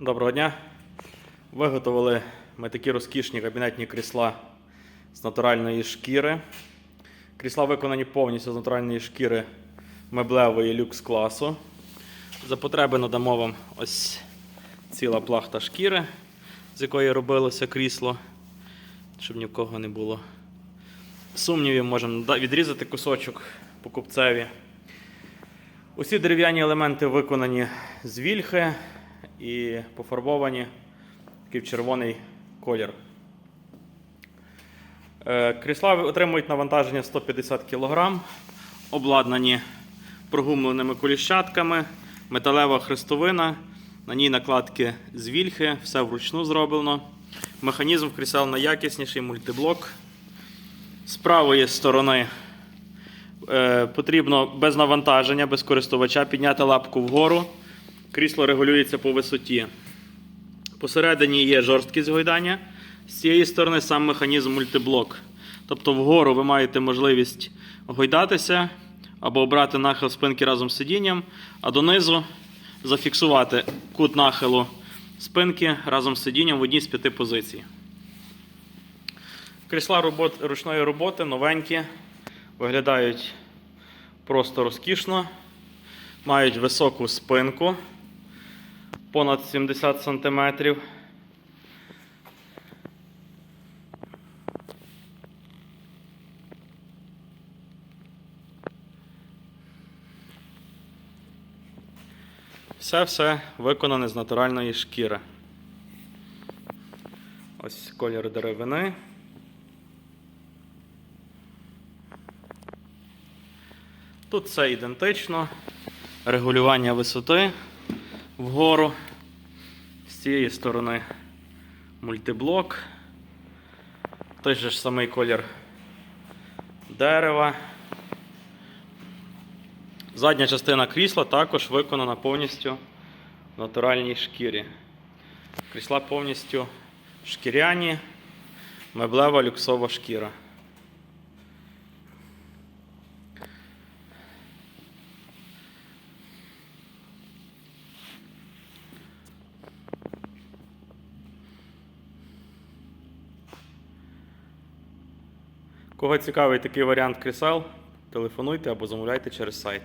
Доброго дня. Виготовили ми такі розкішні кабінетні крісла з натуральної шкіри. Крісла виконані повністю з натуральної шкіри меблевої люкс класу. За потреби надамо вам ось ціла плахта шкіри, з якої робилося крісло, щоб ні в кого не було сумнівів, можемо відрізати кусочок покупцеві. Усі дерев'яні елементи виконані з вільхи і пофарбовані такий в червоний колір. Е, Крісла отримують навантаження 150 кг, обладнані прогумленими коліщатками, металева хрестовина, на ній накладки з вільхи, все вручну зроблено. Механізм крісел найякісніший мультиблок. З правої сторони е, потрібно без навантаження, без користувача підняти лапку вгору. Крісло регулюється по висоті. Посередині є жорсткість гойдання. З цієї сторони сам механізм мультиблок. Тобто вгору ви маєте можливість гойдатися або обрати нахил спинки разом з сидінням, а донизу зафіксувати кут нахилу спинки разом з сидінням в одній з п'яти позицій. Крісла робот, ручної роботи новенькі, виглядають просто розкішно, мають високу спинку понад 70 см. Все-все виконане з натуральної шкіри. Ось колір деревини. Тут все ідентично. Регулювання висоти вгору. З цієї сторони мультиблок. Той же ж самий колір дерева. Задня частина крісла також виконана повністю в натуральній шкірі. Крісла повністю шкіряні, меблева люксова шкіра. Кого цікавий такий варіант крісел, телефонуйте або замовляйте через сайт.